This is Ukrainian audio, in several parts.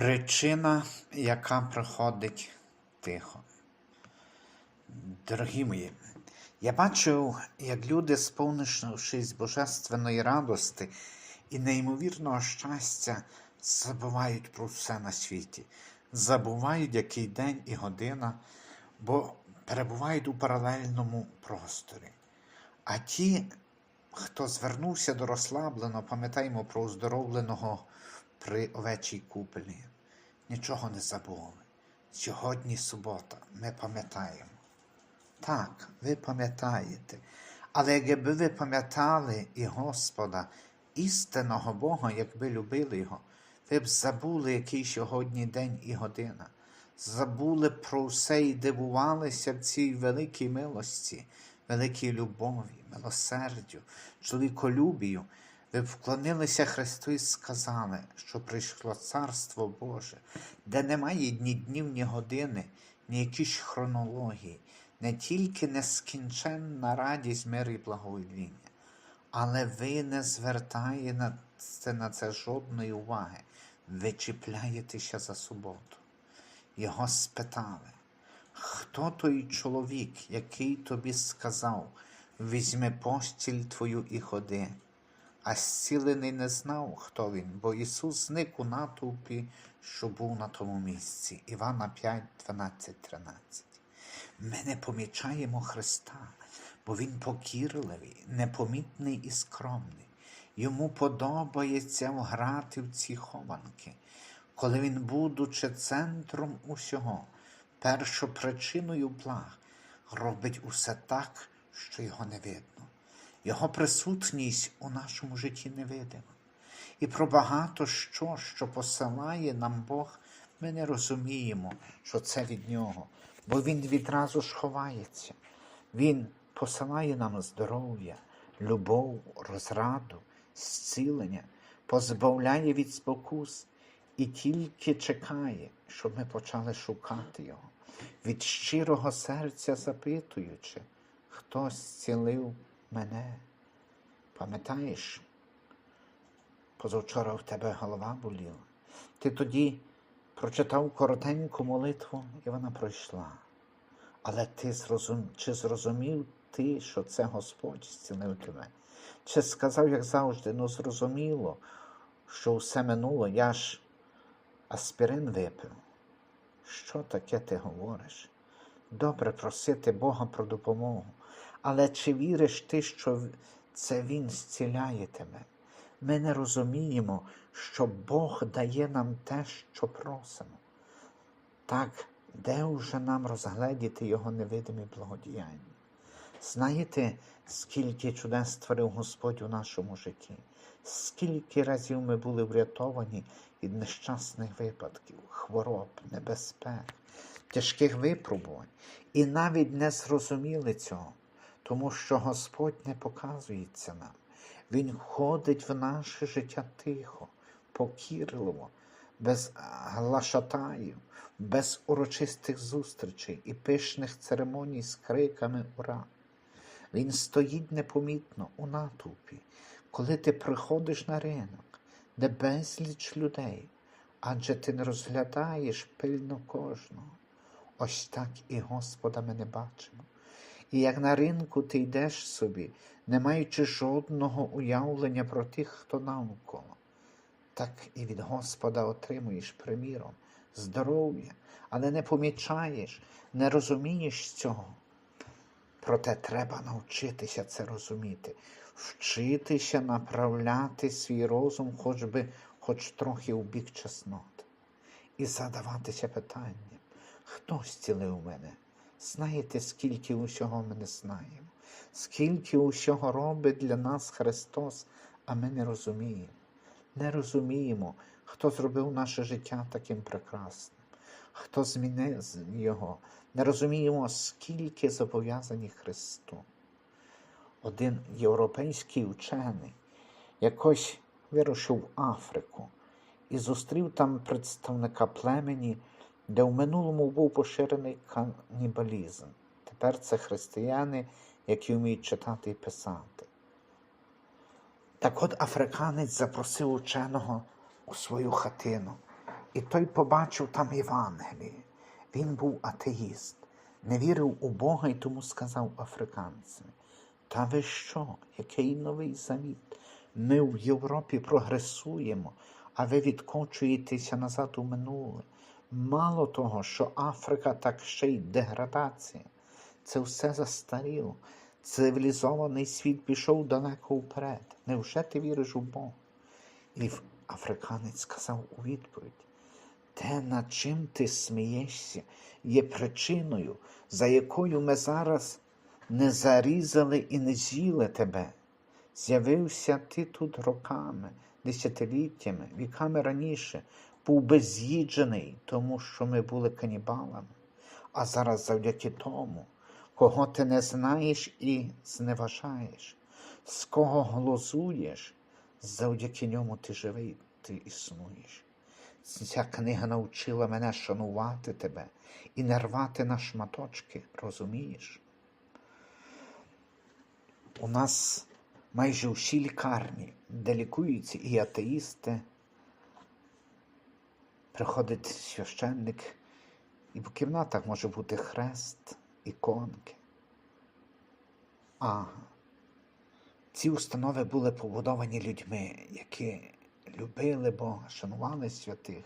Причина, яка приходить тихо. Дорогі мої, я бачив, як люди, сповнившись божественної радости і неймовірного щастя, забувають про все на світі, забувають, який день і година, бо перебувають у паралельному просторі. А ті, хто звернувся до розслаблено, пам'ятаємо про оздоровленого при овечій купелі. Нічого не забули. Сьогодні субота, ми пам'ятаємо. Так, ви пам'ятаєте. Але якби ви пам'ятали і Господа, істинного Бога, якби любили Його, ви б забули, який сьогодні день і година. Забули про все і дивувалися в цій великій милості, великій любові, милосердю, чоловіколюбію. Ви вклонилися Христу і сказали, що прийшло Царство Боже, де немає ні днів, ні години, ні якісь хронології, не тільки нескінченна радість, мир і благовоління. Але ви не звертаєте на це жодної уваги. Ви чіпляєтеся за суботу. Його спитали, хто той чоловік, який тобі сказав, візьми постіль твою і ходи. А зцілений не знав, хто він, бо Ісус зник у натовпі, що був на тому місці. Івана 5, 12, 13. Ми не помічаємо Христа, бо Він покірливий, непомітний і скромний. Йому подобається грати в ці хованки, коли він, будучи центром усього, першопричиною благ, робить усе так, що його не видно. Його присутність у нашому житті невидима. І про багато що, що посилає нам Бог, ми не розуміємо, що це від Нього, бо Він відразу ж ховається. Він посилає нам здоров'я, любов, розраду, зцілення, позбавляє від спокус і тільки чекає, щоб ми почали шукати Його, від щирого серця запитуючи, хто зцілив мене. Пам'ятаєш, позавчора в тебе голова боліла. Ти тоді прочитав коротеньку молитву, і вона пройшла. Але ти зрозум... чи зрозумів ти, що це Господь зцілив тебе? Чи сказав, як завжди, ну зрозуміло, що все минуло, я ж аспірин випив. Що таке ти говориш? Добре просити Бога про допомогу, але чи віриш ти, що це Він зціляє тебе? Ми не розуміємо, що Бог дає нам те, що просимо. Так, де вже нам розгледіти Його невидимі благодіяння? Знаєте, скільки чудес створив Господь у нашому житті? Скільки разів ми були врятовані від нещасних випадків, хвороб, небезпек, тяжких випробувань, і навіть не зрозуміли цього, тому що Господь не показується нам. Він входить в наше життя тихо, покірливо, без глашатаїв, без урочистих зустрічей і пишних церемоній з криками Ура! Він стоїть непомітно у натовпі, коли ти приходиш на ринок, де безліч людей, адже ти не розглядаєш пильно кожного. Ось так і Господа ми не бачимо. І як на ринку ти йдеш собі, не маючи жодного уявлення про тих, хто навколо, так і від Господа отримуєш приміром здоров'я, але не помічаєш, не розумієш цього. Проте треба навчитися це розуміти, вчитися направляти свій розум хоч би хоч трохи у бік чеснот, і задаватися питанням, хто зцілив мене? Знаєте, скільки усього ми не знаємо, скільки усього робить для нас Христос, а ми не розуміємо. Не розуміємо, хто зробив наше життя таким прекрасним, хто змінив його. Не розуміємо, скільки зобов'язані Христу. Один європейський учений якось вирушив в Африку і зустрів там представника племені, де в минулому був поширений канібалізм. Тепер це християни, які вміють читати і писати. Так от африканець запросив ученого у свою хатину І той побачив там Євангеліє. Він був атеїст, не вірив у Бога і тому сказав африканцям. Та ви що? Який новий завіт? Ми в Європі прогресуємо, а ви відкочуєтеся назад у минуле. Мало того, що Африка так ще й деградація. Це все застаріло. Цивілізований світ пішов далеко вперед. Невже ти віриш у Бога? І африканець сказав у відповідь: те, над чим ти смієшся, є причиною, за якою ми зараз не зарізали і не з'їли тебе. З'явився ти тут роками, десятиліттями, віками раніше, був без'їджений, тому що ми були канібалами. А зараз завдяки тому, кого ти не знаєш і зневажаєш, з кого глузуєш, завдяки ньому ти живий, ти існуєш. Ця книга навчила мене шанувати тебе і не рвати на шматочки, розумієш? У нас майже усі лікарні, де лікуються і атеїсти, приходить священник, і по кімнатах може бути хрест, іконки. А ці установи були побудовані людьми, які любили Бога, шанували святих.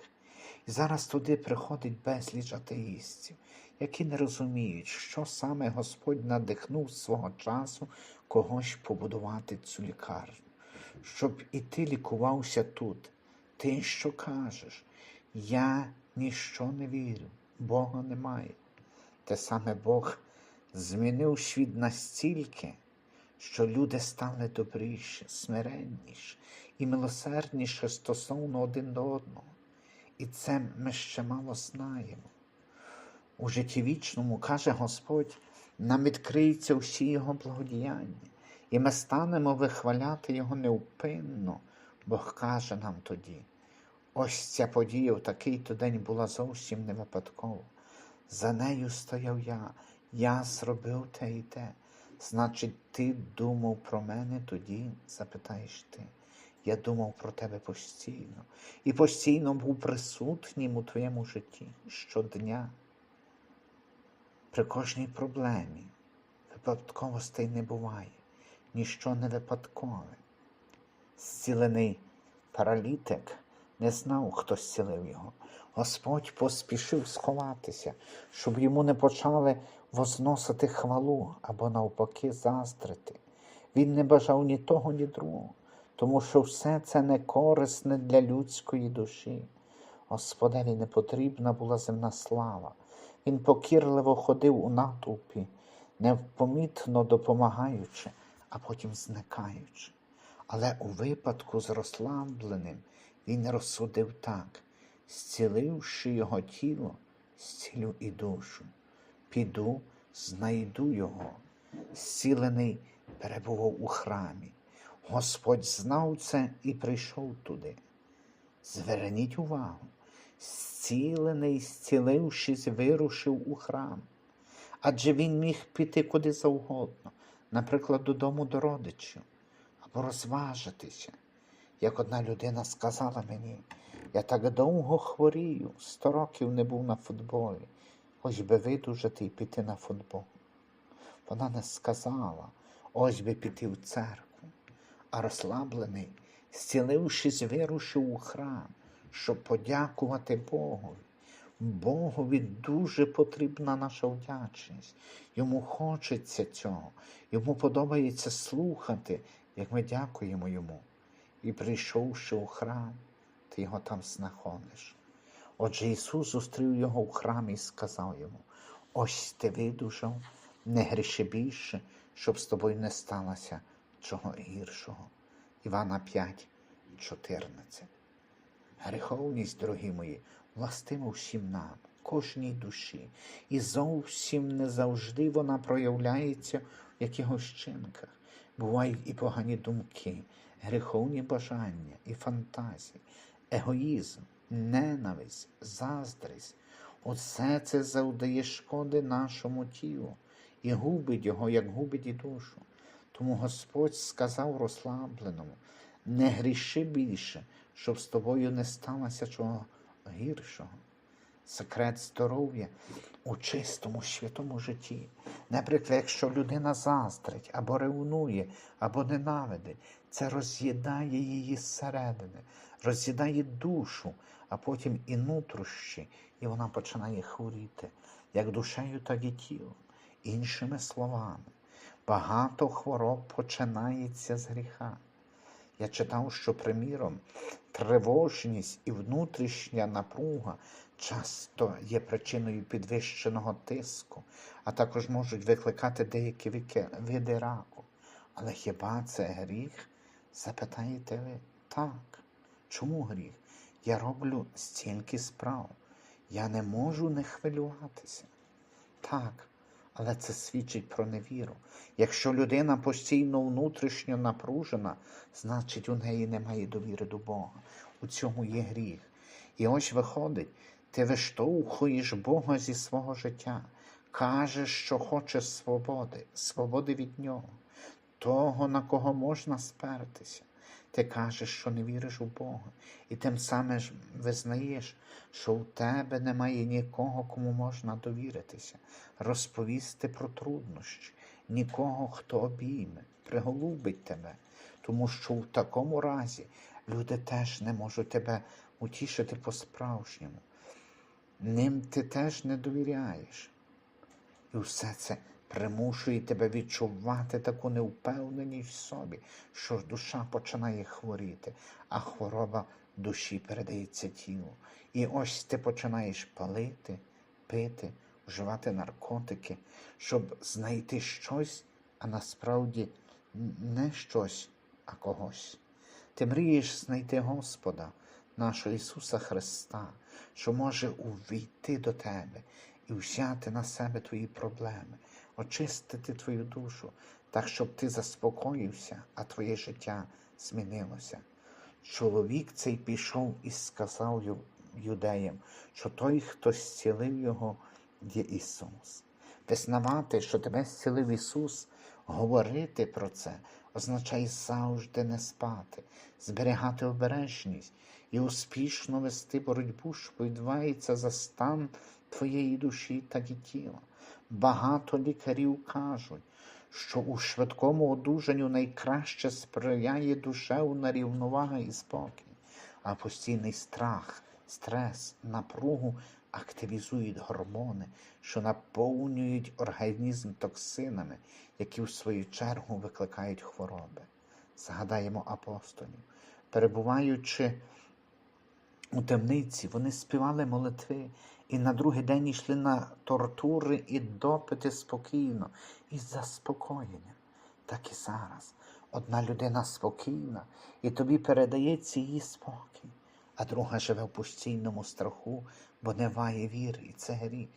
І зараз туди приходить безліч атеїстів, які не розуміють, що саме Господь надихнув свого часу когось побудувати цю лікарню, щоб і ти лікувався тут. Ти що кажеш? Я ніщо не вірю, Бога немає. Те саме Бог змінив світ настільки, що люди стали добріші, смиренніші і милосердніші стосовно один до одного. І це ми ще мало знаємо. У житті вічному, каже Господь, нам відкриються всі Його благодіяння, і ми станемо вихваляти Його невпинно. Бог каже нам тоді. Ось ця подія в такий-то день була зовсім не випадково. За нею стояв я, я зробив те і те. Значить, ти думав про мене тоді, запитаєш ти. Я думав про тебе постійно і постійно був присутнім у твоєму житті щодня. При кожній проблемі випадковостей не буває, ніщо не випадкове. Зцілений паралітик не знав, хто зцілив його. Господь поспішив сховатися, щоб йому не почали возносити хвалу або навпаки заздрити. Він не бажав ні того, ні другого, тому що все це не корисне для людської душі. Господеві не потрібна була земна слава. Він покірливо ходив у натовпі, невпомітно допомагаючи, а потім зникаючи. Але у випадку з розслабленим він розсудив так, зціливши його тіло, зцілю і душу. Піду, знайду його. Зцілений перебував у храмі. Господь знав це і прийшов туди. Зверніть увагу, зцілений, зцілившись, вирушив у храм. Адже він міг піти куди завгодно, наприклад, додому до родичів, або розважитися. Як одна людина сказала мені, я так довго хворію, сто років не був на футболі, ось би видужати і піти на футбол. Вона не сказала, ось би піти в церкву, а розслаблений, зцілившись, вирушив у храм, щоб подякувати Богові. Богові дуже потрібна наша вдячність. Йому хочеться цього, йому подобається слухати, як ми дякуємо йому. І прийшовши у храм, ти його там знаходиш. Отже, Ісус зустрів його в храмі і сказав йому: Ось ти видужав, не гріши більше, щоб з тобою не сталося чого гіршого. Івана 5, 14. Гріховність, дорогі мої, властима всім нам, кожній душі, і зовсім не завжди вона проявляється в якихось чинках. Бувають і погані думки, гріховні бажання і фантазії, егоїзм, ненависть, заздрість. Усе це завдає шкоди нашому тілу і губить його, як губить і душу. Тому Господь сказав розслабленому, не гріши більше, щоб з тобою не сталося чого гіршого. Секрет здоров'я у чистому святому житті. Наприклад, якщо людина заздрить або ревнує, або ненавидить, це роз'їдає її зсередини, роз'їдає душу, а потім і нутрощі, і вона починає хворіти, як душею, так і тілом. Іншими словами, багато хвороб починається з гріха. Я читав, що, приміром, тривожність і внутрішня напруга часто є причиною підвищеного тиску, а також можуть викликати деякі види раку. Але хіба це гріх? Запитаєте ви? Так. Чому гріх? Я роблю стільки справ. Я не можу не хвилюватися. Так, але це свідчить про невіру. Якщо людина постійно внутрішньо напружена, значить у неї немає довіри до Бога. У цьому є гріх. І ось виходить, ти виштовхуєш Бога зі свого життя, кажеш, що хочеш свободи, свободи від нього, того, на кого можна спертися. Ти кажеш, що не віриш у Бога, і тим самим визнаєш, що у тебе немає нікого, кому можна довіритися, розповісти про труднощі, нікого, хто обійме, приголубить тебе, тому що в такому разі люди теж не можуть тебе утішити по-справжньому. Ним ти теж не довіряєш. І все це примушує тебе відчувати таку невпевненість в собі, що ж душа починає хворіти, а хвороба душі передається тілу. І ось ти починаєш палити, пити, вживати наркотики, щоб знайти щось, а насправді не щось, а когось. Ти мрієш знайти Господа, нашого Ісуса Христа, що може увійти до тебе і взяти на себе твої проблеми, очистити твою душу, так, щоб ти заспокоївся, а твоє життя змінилося. Чоловік цей пішов і сказав юдеям, що той, хто зцілив його, є Ісус. Визнавати, що тебе зцілив Ісус, говорити про це означає завжди не спати, зберігати обережність і успішно вести боротьбу, що відбувається за стан твоєї душі та тіла. Багато лікарів кажуть, що у швидкому одужанню найкраще сприяє душевна рівновага і спокій, а постійний страх, стрес, напругу активізують гормони, що наповнюють організм токсинами, які в свою чергу викликають хвороби. Згадаємо апостолів, перебуваючи у темниці, вони співали молитви і на другий день йшли на тортури і допити спокійно і з заспокоєнням. Так і зараз. Одна людина спокійна, і тобі передається її спокій, а друга живе в постійному страху, бо не має віри, і це гріх.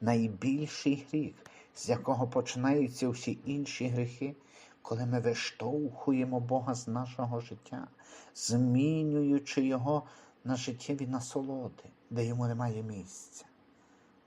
Найбільший гріх, з якого починаються всі інші гріхи, коли ми виштовхуємо Бога з нашого життя, змінюючи його на життєві насолоди, де йому немає місця.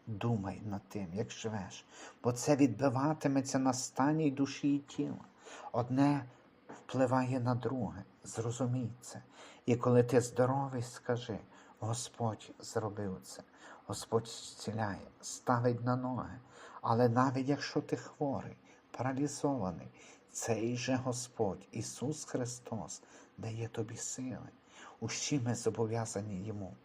Думай над тим, як живеш, бо це відбиватиметься на стані душі і тіла. Одне впливає на друге, зрозумій це. І коли ти здоровий, скажи, Господь зробив це, Господь зціляє, ставить на ноги. Але навіть якщо ти хворий, паралізований, цей же Господь, Ісус Христос, дає тобі сили. Усі ми зобов'язані Йому.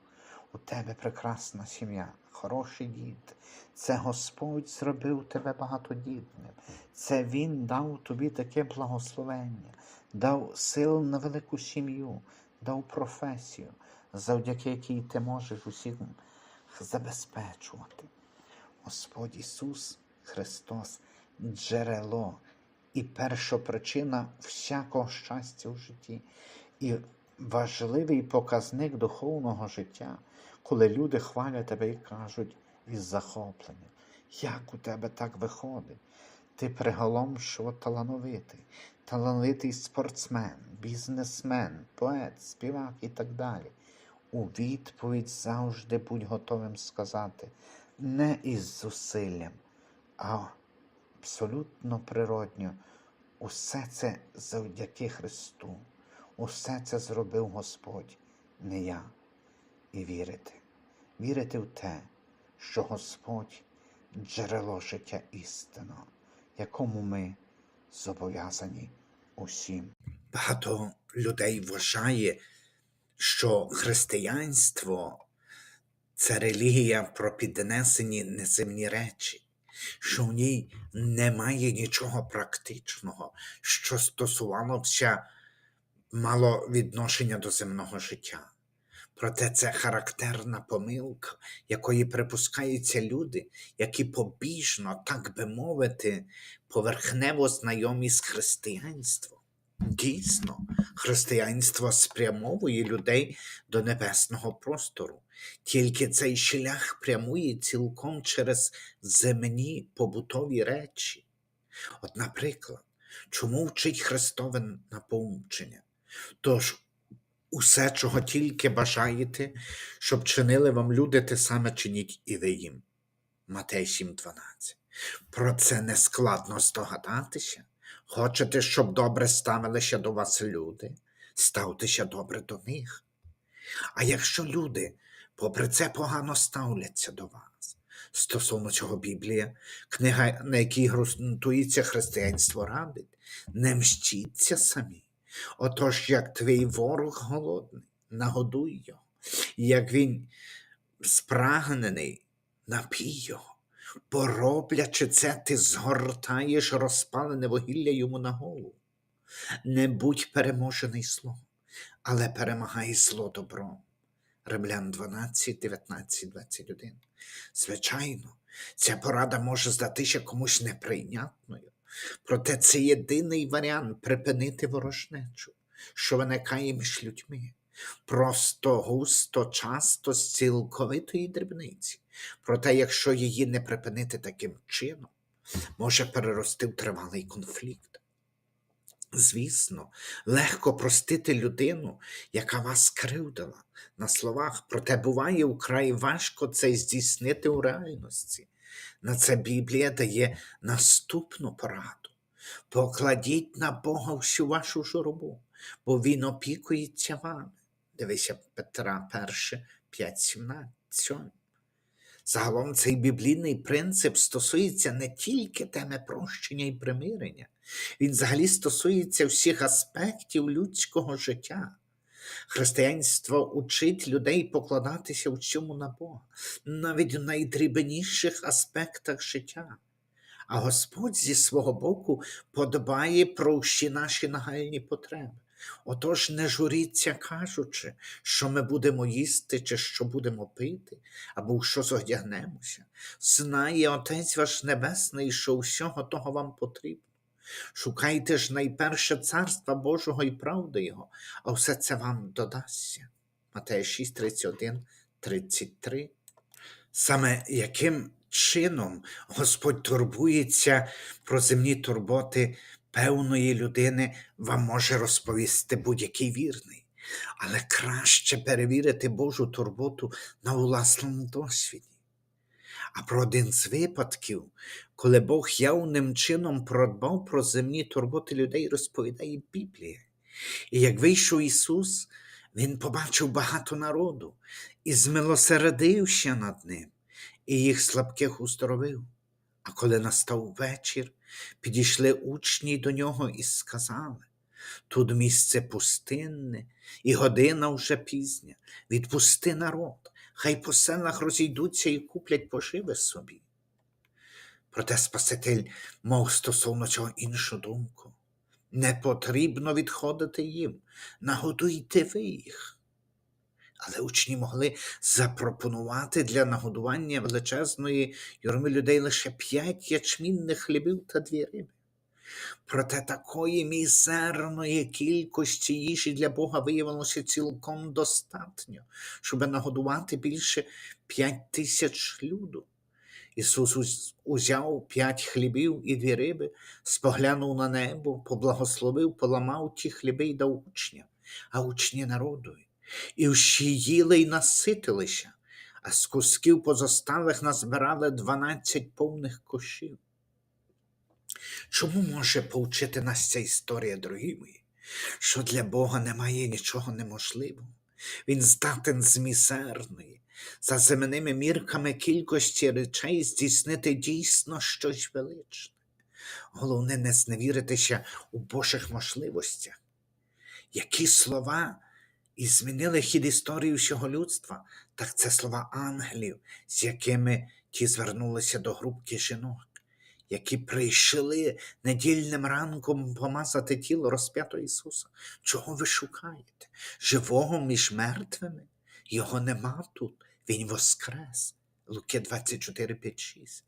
У тебе прекрасна сім'я, хороший дід. Це Господь зробив тебе багатодітним. Це Він дав тобі таке благословення, дав сил на велику сім'ю, дав професію, завдяки якій ти можеш усіх забезпечувати. Господь Ісус Христос джерело і першопричина всякого щастя в житті. І важливий показник духовного життя, коли люди хвалять тебе і кажуть із захопленням, як у тебе так виходить? Ти приголомшиво талановитий, талановитий спортсмен, бізнесмен, поет, співак і так далі. У відповідь завжди будь готовим сказати не із зусиллям, а абсолютно природньо. Усе це завдяки Христу. Усе це зробив Господь, не я. І вірити. вірити в те, що Господь джерело життя істина, якому ми зобов'язані усім. Багато людей вважає, що християнство це релігія про піднесені неземні речі, що в ній немає нічого практичного, що стосувалося мало відношення до земного життя. Проте це характерна помилка, якої припускаються люди, які побіжно, так би мовити, поверхнево знайомі з християнством. Дійсно, християнство спрямовує людей до небесного простору, тільки цей шлях прямує цілком через земні побутові речі. От, наприклад, чому вчить Христове наповчення? Тож усе, чого тільки бажаєте, щоб чинили вам люди, те саме чиніть і ви їм. Матей 7.12. Про це не складно здогадатися. Хочете, щоб добре ставилися до вас люди, ставтеся добре до них. А якщо люди, попри це погано ставляться до вас, стосовно цього Біблія, книга, на якій ґрунтується християнство радить, не мщіться самі. Отож, як твій ворог голодний, нагодуй його, як він спрагнений, напій його. Пороблячи це, ти згортаєш розпалене вугілля йому на голову. Не будь переможений злом, але перемагай зло добром. Римлян 12, 19, 21. Звичайно, ця порада може здатися комусь неприйнятною, проте це єдиний варіант припинити ворожнечу, що виникає між людьми. Просто густо, часто з цілковитої дрібниці. Проте, якщо її не припинити таким чином, може перерости в тривалий конфлікт. Звісно, легко простити людину, яка вас скривдила на словах, проте буває вкрай важко це здійснити у реальності. На це Біблія дає наступну пораду. Покладіть на Бога всю вашу журбу, бо Він опікується вами. Дивися Петра 1, 5, 17. Загалом цей біблійний принцип стосується не тільки теми прощення і примирення, він взагалі стосується всіх аспектів людського життя. Християнство учить людей покладатися в цьому на Бога, навіть у найдрібніших аспектах життя. А Господь зі свого боку подбає про всі наші нагальні потреби. Отож не журіться, кажучи, що ми будемо їсти, чи що будемо пити, або що зодягнемося. Знає Отець ваш Небесний, що всього того вам потрібно. Шукайте ж найперше царства Божого і правди Його, а все це вам додасться. Матея 6, 31, 33. Саме яким чином Господь турбується про земні турботи певної людини, вам може розповісти будь-який вірний. Але краще перевірити Божу турботу на власному досвіді. А про один з випадків, коли Бог явним чином продбав про земні турботи людей, розповідає Біблія. І як вийшов Ісус, Він побачив багато народу і змилосередився над ним, і їх слабких уздоровив. А коли настав вечір, підійшли учні до нього і сказали: тут місце пустинне, і година вже пізня, відпусти народ, хай по селах розійдуться і куплять поживи собі. Проте Спаситель мав стосовно цього іншу думку. Не потрібно відходити їм, нагодуйте ви їх. Але учні могли запропонувати для нагодування величезної юрми людей лише п'ять ячмінних хлібів та дві риби. Проте такої мізерної кількості їжі для Бога виявилося цілком достатньо, щоб нагодувати більше п'ять тисяч люду. Ісус узяв п'ять хлібів і дві риби, споглянув на небо, поблагословив, поламав ті хліби й дав учням, а учні народові. І всі їли й наситилися, а з кусків позосталих назбирали дванадцять повних кошів. Чому може повчити нас ця історія, дорогі? Що для Бога немає нічого неможливого. Він здатен з мізерної, за земними мірками кількості речей здійснити дійсно щось величне. Головне не зневіритися у Божих можливостях. Які слова і змінили хід історії всього людства, так це слова ангелів, з якими ті звернулися до групки жінок, які прийшли недільним ранком помазати тіло розп'ятого Ісуса. Чого ви шукаєте? Живого між мертвими? Його нема тут, Він воскрес. Луки 24, 5, 6.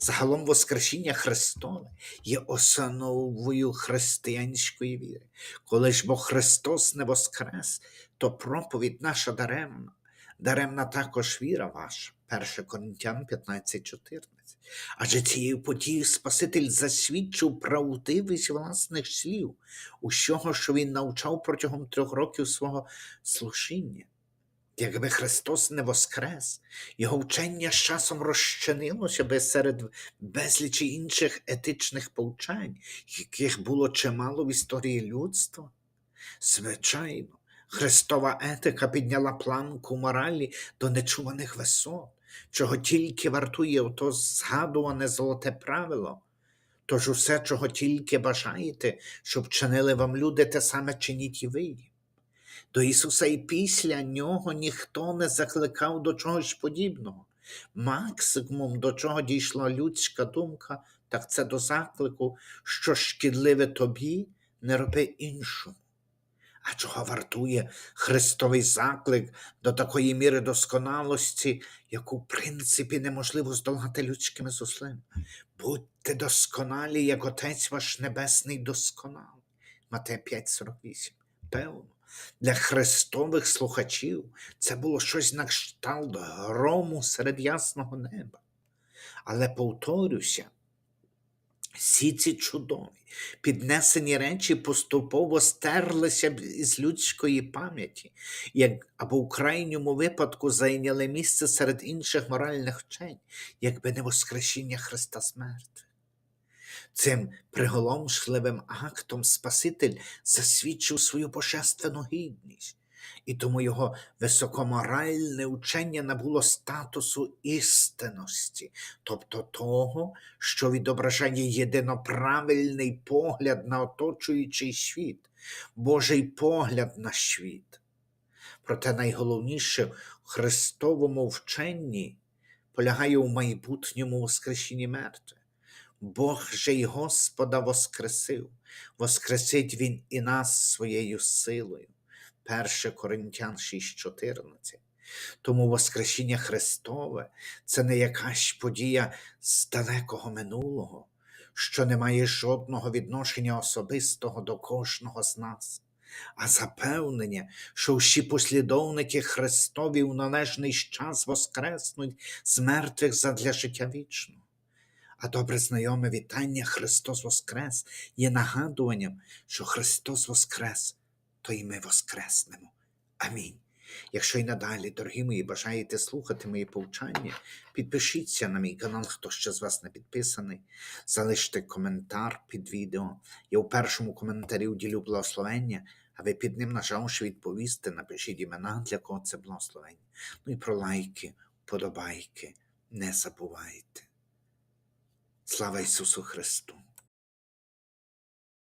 Загалом Воскресіння Христове є основою християнської віри. Коли ж бо Христос не воскрес, то проповідь наша даремна, даремна також віра ваша. 1 Коринтян 15, 14. Адже цією подією Спаситель засвідчив правдивість власних слів, усього, що він навчав протягом трьох років свого служіння. Якби Христос не воскрес, його вчення з часом розчинилося би серед безлічі інших етичних повчань, яких було чимало в історії людства. Звичайно, Христова етика підняла планку моралі до нечуваних висот, чого тільки вартує ото згадуване золоте правило. Тож усе, чого тільки бажаєте, щоб чинили вам люди, те саме чиніть і ви. До Ісуса і після нього ніхто не закликав до чогось подібного. Максимум, до чого дійшла людська думка, так це до заклику, що шкідливе тобі, не роби іншому. А чого вартує Христовий заклик до такої міри досконалості, яку, в принципі, неможливо здолати людськими зусиллями? Будьте досконалі, як Отець ваш Небесний досконалий. Матея 5,48. Певно, для христових слухачів це було щось на кшталт грому серед ясного неба. Але повторюся, всі ці чудові, піднесені речі поступово стерлися із людської пам'яті, як або в крайньому випадку зайняли місце серед інших моральних вчень, якби не Воскресіння Христа з. Цим приголомшливим актом Спаситель засвідчив свою божественну гідність, і тому його високоморальне учення набуло статусу істинності, тобто того, що відображає єдиноправильний погляд на оточуючий світ, Божий погляд на світ. Проте найголовніше в Христовому вченні полягає у майбутньому воскресінні мертвих. Бог же й Господа воскресив, воскресить Він і нас своєю силою. 1 Коринтян 6,14. Тому Воскресіння Христове це не якась подія з далекого минулого, що не має жодного відношення особистого до кожного з нас, а запевнення, що всі послідовники Христові у належний час воскреснуть з мертвих задля життя вічного. А добре знайоме вітання Христос Воскрес є нагадуванням, що Христос Воскрес, то і ми воскреснемо. Амінь. Якщо й надалі, дорогі мої, бажаєте слухати мої повчання, підпишіться на мій канал, хто ще з вас не підписаний, залиште коментар під відео. Я у першому коментарі уділю благословення, а ви під ним, нажавши відповісти, напишіть імена, для кого це благословення. Ну і про лайки, подобайки не забувайте. Слава Ісусу Христу!